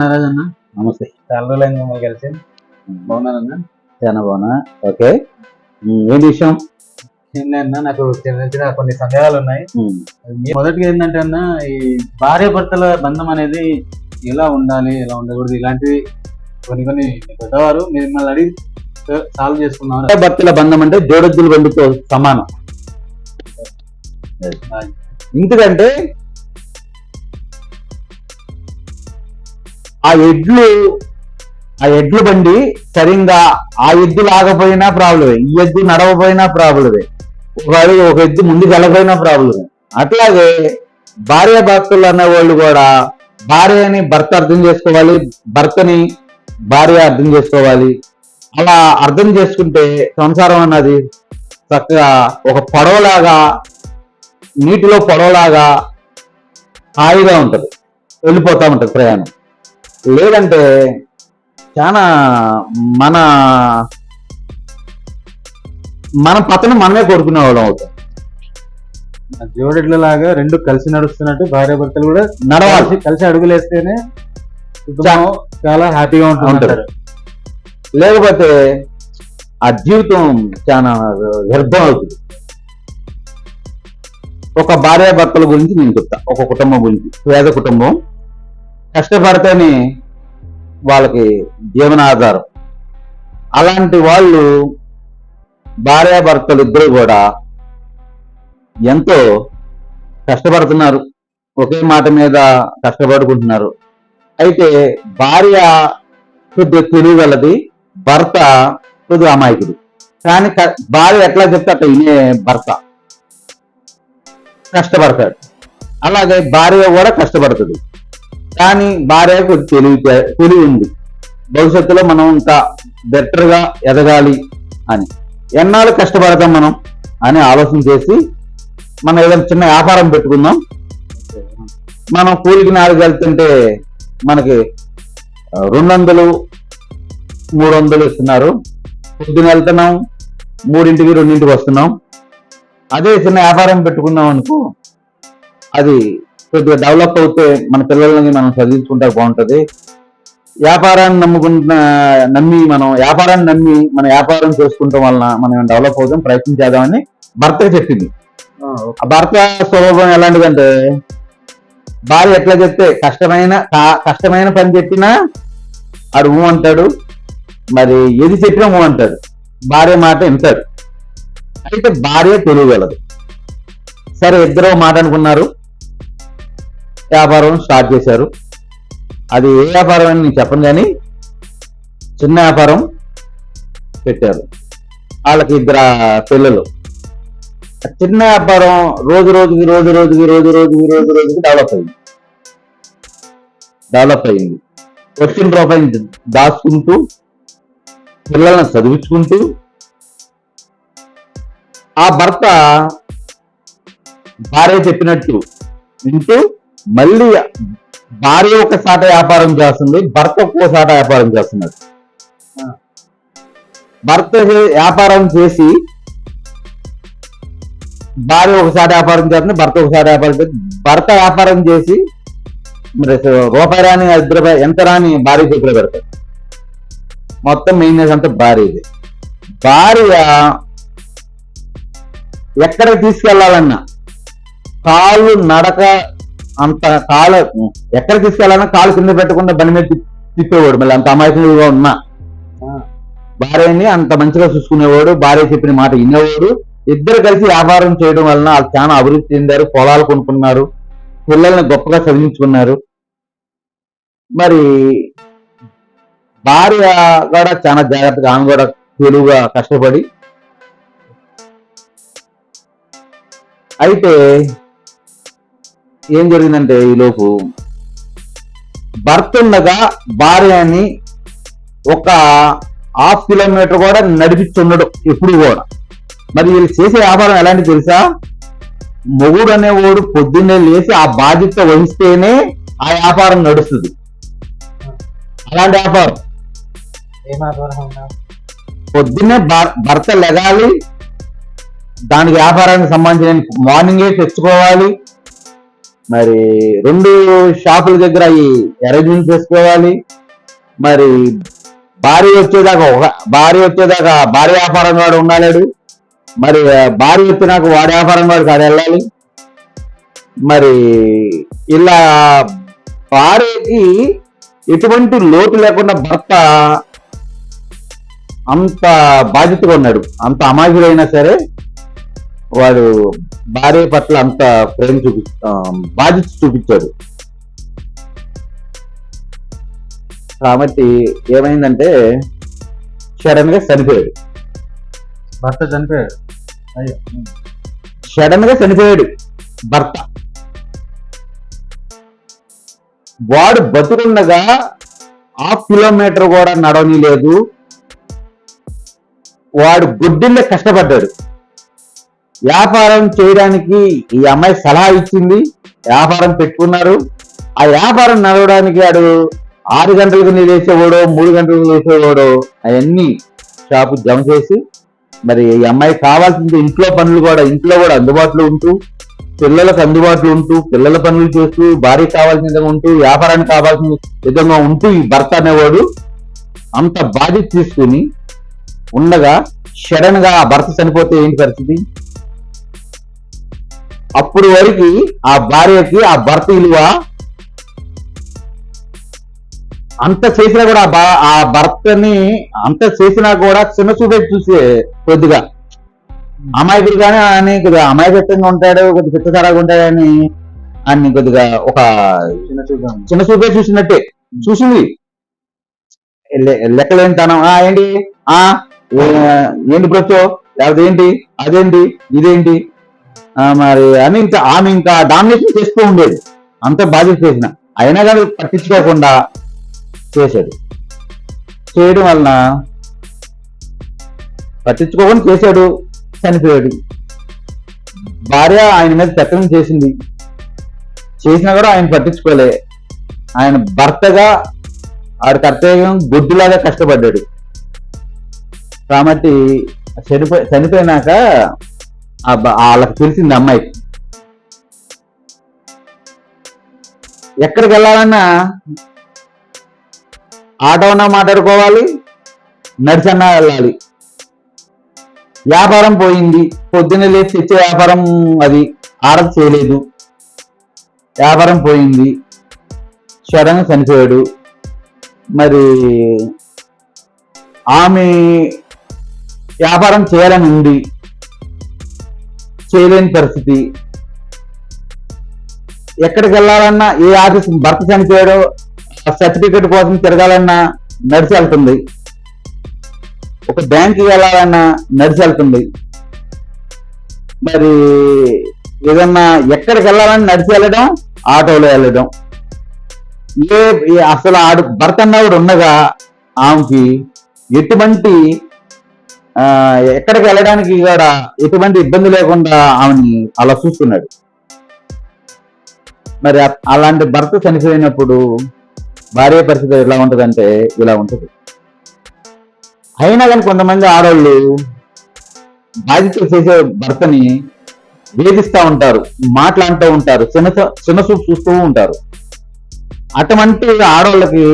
అన్న నమస్తే. చాలా రోజులైంది మిమ్మల్ని కలిసి. బాగున్నారన్న? చాలా బాగున్నా. ఓకే. ఏంటి విషయం? ఏంటన్నా నాకు చిన్న చిన్న కొన్ని సందేహాలు ఉన్నాయి. మొదటిగా ఏంటంటే అన్న ఈ భార్య భర్తల బంధం అనేది ఎలా ఉండాలి ఎలా ఉండకూడదు? ఇలాంటివి కొన్ని కొన్ని పెద్దవారు మిమ్మల్ని అడిగి సాల్వ్ చేసుకున్నారు. భార్య భర్తల బంధం అంటే జోడెద్దుల బంధుతో సమానం. ఎందుకంటే ఆ ఎడ్లు ఆ ఎడ్లు బండి సరిగ్గా ఆ ఎద్దు లాగపోయినా ప్రాబ్లమే ఈ ఎద్దు నడవపోయినా ప్రాబ్లమే ఒకవేళ ఒక ఎద్దు ముందుకు వెళ్ళపోయినా ప్రాబ్లమే. అట్లాగే భార్య భక్తులు అనేవాళ్ళు కూడా భార్యని భర్త అర్థం చేసుకోవాలి భర్తని భార్య అర్థం చేసుకోవాలి. అలా అర్థం చేసుకుంటే సంసారం అన్నది చక్కగా ఒక పొడవలాగా నీటిలో పొడవలాగా హాయిగా ఉంటుంది. వెళ్ళిపోతూ ఉంటుంది ప్రయాణం. లేదంటే చాలా మన మన పతనం మనమే కోరుకునే వాళ్ళం అవుతాం. జోడెడ్ల లాగా రెండు కలిసి నడుస్తున్నట్టు భార్య భర్తలు కూడా నడవాలి. కలిసి కలిసి అడుగులు వేస్తేనే కుటుంబం చాలా హ్యాపీగా. అంటారు. లేకపోతే ఆ జీవితం చాలా వ్యర్థం అవుతుంది. ఒక భార్య భర్తల గురించి నేను చెప్తా. ఒక కుటుంబం గురించి. పేద కుటుంబం. కష్టపడితేనే వాళ్ళకి జీవనాధారం. అలాంటి వాళ్ళు భార్యాభర్తలు ఇద్దరు కూడా ఎంతో కష్టపడుతున్నారు. ఒకే మాట మీద కష్టపడుకుంటున్నారు. అయితే భార్య కొద్దిగా తెలియగలది భర్త కొద్దిగా అమాయకుడు. కానీ భార్య ఎట్లా చెప్తే అట్లా వినే భర్త. కష్టపడతాడు. అలాగే భార్య కూడా కష్టపడుతుంది. కానీ భార్య తెలివి తెలివి ఉంది. భవిష్యత్తులో మనం ఇంకా బెటర్గా ఎదగాలి అని. ఎన్నాళ్ళు కష్టపడతాం మనం అని ఆలోచన చేసి మనం ఏదైనా చిన్న వ్యాపారం పెట్టుకుందాం. మనం కూలికి నాలుగు వెళ్తుంటే మనకి రెండు వందలు మూడు వందలు ఇస్తున్నారు. పొద్దున వెళ్తున్నాం మూడింటికి రెండింటికి వస్తున్నాం. అదే చిన్న వ్యాపారం పెట్టుకున్నాం అనుకో అది కొద్దిగా డెవలప్ అవుతే మన పిల్లల్ని మనం చదివించుకుంటే బాగుంటది. వ్యాపారాన్ని నమ్ముకున్న నమ్మి మనం వ్యాపారాన్ని నమ్మి మన వ్యాపారం చేసుకుంటాం వలన మనం డెవలప్ అవుతాం ప్రయత్నం చేద్దామని భర్తకి చెప్పింది. ఆ, భర్త స్వభావం ఎలాంటిదంటే భార్య ఎట్లా చెప్తే కష్టమైన కష్టమైన పని చెప్పినా ఆడు ఊ అంటాడు మరి ఏది చెప్పినా ఊ అంటాడు. భార్య మాట వింటాడు అయితే భార్య తెలియగలదు. సరే ఇద్దరు మాట అనుకున్నారు వ్యాపారం స్టార్ట్ చేశారు. అది ఏ వ్యాపారం అని నేను చెప్పను కానీ చిన్న వ్యాపారం పెట్టారు. వాళ్ళకి ఇద్దరు పిల్లలు. చిన్న వ్యాపారం రోజు రోజుకి రోజు రోజుకి రోజు రోజుకి రోజు రోజుకి డెవలప్ అయింది. డెవలప్ అయింది. వచ్చిన రూపాయిని దాచుకుంటూ పిల్లల్ని చదివించుకుంటూ ఆ భర్త భార్య చెప్పినట్టు వింటూ మళ్ళీ భార్య ఒక సాట వ్యాపారం చేస్తుంది భర్త ఒక్కో సాట వ్యాపారం చేస్తున్నాడు భర్త వ్యాపారం చేసి భార్య ఒకసారి వ్యాపారం చేస్తుంది భర్త ఒకసారి వ్యాపారం చేస్తుంది. భర్త వ్యాపారం చేసి మరి రూపాయి రాని రూపాయి- ఎంత రాని భార్య చేతిలో పెడతాడు మొత్తం మెయింటెనెన్స్ అంతా భార్యది భార్య ఎక్కడికి తీసుకెళ్ళాలన్నా కాళ్ళు నడక అంత కాలు ఎక్కడ తీసుకెళ్ళాలన్నా కాలు కింద పెట్టకుండా బండి మీద తిప్- తిప్పేవాడు. మళ్ళీ అంత అమాయకంగా ఉన్నా భార్యని అంత మంచిగా చూసుకునేవాడు. భార్య చెప్పిన మాట వినేవాడు. ఇద్దరు కలిసి వ్యాపారం చేయడం వలన వాళ్ళు చాలా అభివృద్ధి చెందారు. పొలాలు కొనుక్కున్నారు. పిల్లల్ని గొప్పగా చదివించుకున్నారు. మరి భార్య కూడా చాలా జాగ్రత్తగా ఆమె కూడా తెలుగుగా కష్టపడి. అయితే ఏం జరిగిందంటే ఈలోపు భర్త ఉండగా భార్యని ఒక హాఫ్ కిలోమీటర్ కూడా నడిపించుండడు ఎప్పుడు కూడా. మరి వీళ్ళు చేసే వ్యాపారం ఎలాంటి తెలుసా? మొగుడు అనేవాడు పొద్దున్నే లేచి ఆ బాధ్యత వహిస్తేనే ఆ వ్యాపారం నడుస్తుంది. అలాంటి వ్యాపారం. పొద్దున్నే భర్- భర్త లెగాలి దానికి వ్యాపారానికి సంబంధించిన మార్నింగే తెచ్చుకోవాలి మరి రెండు షాపుల దగ్గర ఈ అరేంజ్మెంట్ చేసుకోవాలి. మరి భార్య వచ్చేదాకా ఒక భార్య వచ్చేదాకా భార్య వ్యాపారం వాడు ఉండాలేడు. మరి ఆ భార్య వచ్చినాక వాడి వ్యాపారం వాడు కాదు వెళ్ళాలి. మరి ఇలా భార్యకి ఎటువంటి లోటు లేకుండా భర్త అంత బాధ్యతగా ఉన్నాడు. అంత అమాయకుడైనా సరే వాడు భార్య పట్ల అంత ప్రేమ చూపి బాధ్యత చూపించాడు. కాబట్టి ఏమైందంటే సడన్గా చనిపోయాడు. భర్త చనిపోయాడు. సడన్గా చనిపోయాడు భర్త. వాడు బతుకుండగా హాఫ్ కిలోమీటర్ కూడా నడవని లేదు వాడు గుడ్డిల్లే కష్టపడ్డాడు. వ్యాపారం చేయడానికి ఈ అమ్మాయి సలహా ఇచ్చింది. వ్యాపారం పెట్టుకున్నారు. ఆ వ్యాపారం నడవడానికి వాడు ఆరు గంటలకు లేచేవాడో మూడు గంటలకు వేసేవాడో అవన్నీ షాపు జమ చేసి మరి ఈ అమ్మాయి కావాల్సింది ఇంట్లో పనులు కూడా ఇంట్లో కూడా అందుబాటులో ఉంటూ పిల్లలకు అందుబాటులో ఉంటూ పిల్లల పనులు చేస్తూ భార్య కావాల్సిన విధంగా ఉంటూ వ్యాపారానికి కావాల్సిన విధంగా ఉంటూ ఈ భర్త అనేవాడు అంత బాధ్యత తీసుకుని ఉండగా సడన్గా ఆ భర్త చనిపోతే ఏంటి పరిస్థితి? అప్పుడు వరకు ఆ భార్యకి ఆ భర్త విలువ అంత చేసినా కూడా ఆ భర్తని అంత చేసినా కూడా చిన్న చూపే చూసే కొద్దిగా. అమాయకుడు కానీ అని కొద్దిగా అమాయకత్వంగా ఉంటాడు కొద్దిగా పిచ్చతరాగా ఉంటాడని అన్ని కొద్దిగా ఒక చిన్న చూపే. చూసినట్టే. చూసింది. లెక్కలేని తనం ఆ ఏంటి? ఆ ఏంటి బ్రొచ్చో లేకపోతే ఏంటి? అదేంటి? ఇదేంటి? మరి అని ఇంకా ఆమె ఇంకా డామినేషన్ చేస్తూ ఉండేది. అంత బాధ్యత చేసిన. అయినా కానీ పట్టించుకోకుండా చేశాడు చేయడం వలన పట్టించుకోకుండా చేశాడు చనిపోయాడు. భార్య ఆయన మీద చక్రం చేసింది. చేసినా కూడా ఆయన పట్టించుకోలే. ఆయన భర్తగా ఆడి కర్తవ్యం గుడ్డులాగా కష్టపడ్డాడు. కాబట్టి చనిపోయి చనిపోయినాక వాళ్ళకి తెలిసింది అమ్మాయికి ఎక్కడికి వెళ్ళాలన్నా ఆటోనా మాట్లాడుకోవాలి నడిచన్నా వెళ్ళాలి. వ్యాపారం పోయింది పొద్దున్న లేచి తెచ్చే వ్యాపారం అది ఆర్డర్ చేయలేదు. వ్యాపారం పోయింది సడన్గా చనిపోయాడు. మరి ఆమె వ్యాపారం చేయాలని ఉంది. చేయలేని పరిస్థితి. ఎక్కడికి వెళ్ళాలన్నా ఏ ఆఫీస్ భర్త చనిపోయాడో సర్టిఫికెట్ కోసం తిరగాలన్నా నడిచి వెళ్తుంది. ఒక బ్యాంక్కి వెళ్ళాలన్నా నడిచి వెళ్తుంది. మరి ఏదన్నా ఎక్కడికి వెళ్ళాలని నడిచి వెళ్ళడం ఆటోలో వెళ్ళడం. ఏ అసలు ఆడు భర్త అన్నవాడు ఉండగా ఆమెకి ఎటువంటి ఎక్కడికి వెళ్ళడానికి కూడా ఎటువంటి ఇబ్బంది లేకుండా ఆమెని అలా చూస్తున్నాడు. మరి అలాంటి భర్త చనిపోయినప్పుడు భార్య పరిస్థితి ఎలా ఉంటదంటే ఇలా ఉంటది. అయినా కానీ కొంతమంది ఆడవాళ్ళు బాధితులు చేసే భర్తని వేధిస్తూ ఉంటారు మాట్లాడుతూ ఉంటారు చిన్న చిన్నసూపు చూస్తూ ఉంటారు. అటువంటి ఆడవాళ్ళకి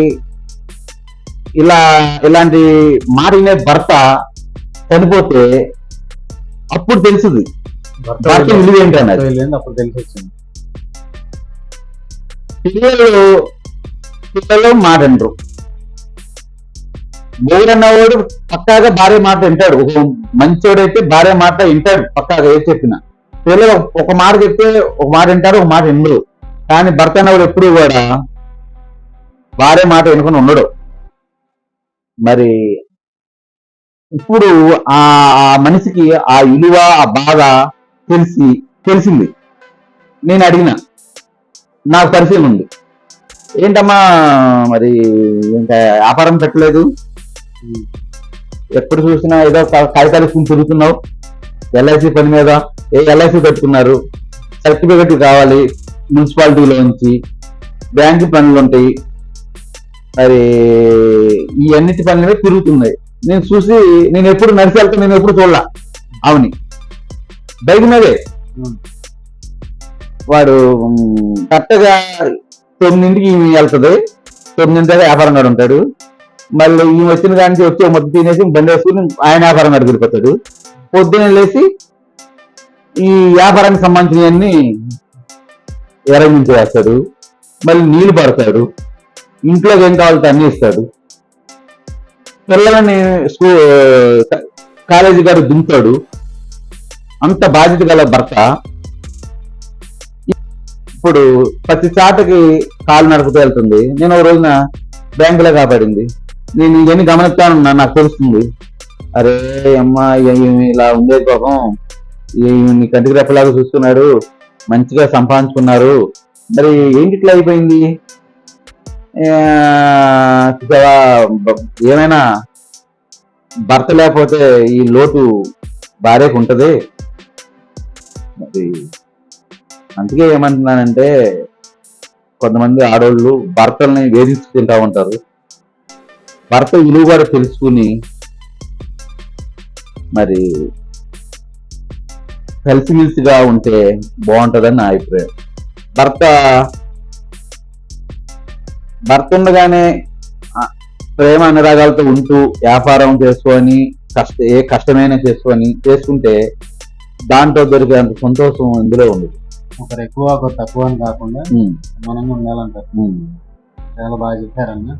ఇలా ఇలాంటి మాట భర్త చనిపోతే అప్పుడు తెలుసుది. భర్త భర్త విలువ ఏంటి అన్నది వెళ్ళింది అప్పుడు తెలిసి వచ్చింది పిల్లలు పిల్లలు మాట పక్కాగా భార్య మాట వింటాడు. ఒక మంచోడైతే భార్య మాట వింటాడు పక్కాగా ఏ చెప్పినా. పిల్లలు ఒక మాట చెప్తే ఒక మాట వింటారు ఒక మాట వినరు. కానీ భర్త అన్నవాడు ఎప్పుడు కూడా భార్య మాట వినుకొని ఉండడు. మరి ఇప్పుడు ఆ మనిషికి ఆ విలువ ఆ బాధ తెలిసి తెలిసింది. నేను అడిగిన. నాకు పరిచయం ఉంది. ఏంటమ్మా మరి ఇంకా వ్యాపారం పెట్టలేదు? ఎప్పుడు చూసినా ఏదో కాగితాలు తిరుగుతున్నావు. ఎల్ఐసి పని మీద ఏ ఎల్ఐసి పెట్టుకున్నారు? సర్టిఫికెట్ కావాలి మున్సిపాలిటీలో నుంచి బ్యాంకు పనులు ఉంటాయి మరి ఈ అన్నిటి పనుల మీద తిరుగుతున్నాయి. నేను చూసి నేను ఎప్పుడు నడిచి వెళ్తా నేను ఎప్పుడు చూడలా. అవుని. బైక్ మీదే. వాడు కరెక్ట్గా తొమ్మిదింటికి ఈమె వెళ్తుంది. తొమ్మిదింటి దాకా వ్యాపారం గారు ఉంటాడు. మళ్ళీ ఈమె వచ్చిన కానీ వచ్చి మొత్తం తినేసి బండి వేసుకుని ఆయన వ్యాపారం గారికి వెళ్ళిపోతాడు. పొద్దున్నే లేచి ఈ వ్యాపారానికి సంబంధించినవన్నీ ఎరగించి వేస్తాడు మళ్ళీ నీళ్ళు పడతాడు ఇంట్లోకి ఏం కావాలంటే అన్ని ఇస్తాడు. పిల్లలని స్కూ కాలేజీ గారు దింపాడు అంత బాధ్యత గల భర్త. ఇప్పుడు ప్రతి చాటకి కాలు నడుపుతూ వెళ్తుంది. నేను ఒక రోజున బ్యాంకులో కాపాడింది. నేను ఇవన్నీ గమనిస్తాను నాకు తెలుస్తుంది. అరే అమ్మా ఇలా ఉండేది పాపం. ఈమె కంటికి రెప్పలాగా చూస్తున్నాడు. మంచిగా సంపాదించుకున్నారు. మరి ఏంటి ఇట్లా అయిపోయింది? ఏమైనా భర్త లేకపోతే ఈ లోటు భార్యకు ఉంటుంది? మరి అందుకే ఏమంటున్నానంటే కొంతమంది ఆడవాళ్ళు భర్తల్ని వేధించి తింటా ఉంటారు. భర్త విలువ కూడా తెలుసుకుని మరి కలిసిమెలిసిగా ఉంటే బాగుంటుందని నా అభిప్రాయం. భర్త భర్త ఉండగానే ప్రేమ అనురాగాలతో ఉంటూ వ్యాపారం చేసుకొని కష్ట ఏ కష్టమైనా చేసుకొని చేసుకుంటే దాంట్లో దొరికేంత సంతోషం ఇందులో ఉంది ఒకరు ఎక్కువ ఒకరు తక్కువ అని కాకుండా మనంగా ఉండాలంటారు. చాలా బాగా చెప్పారన్న.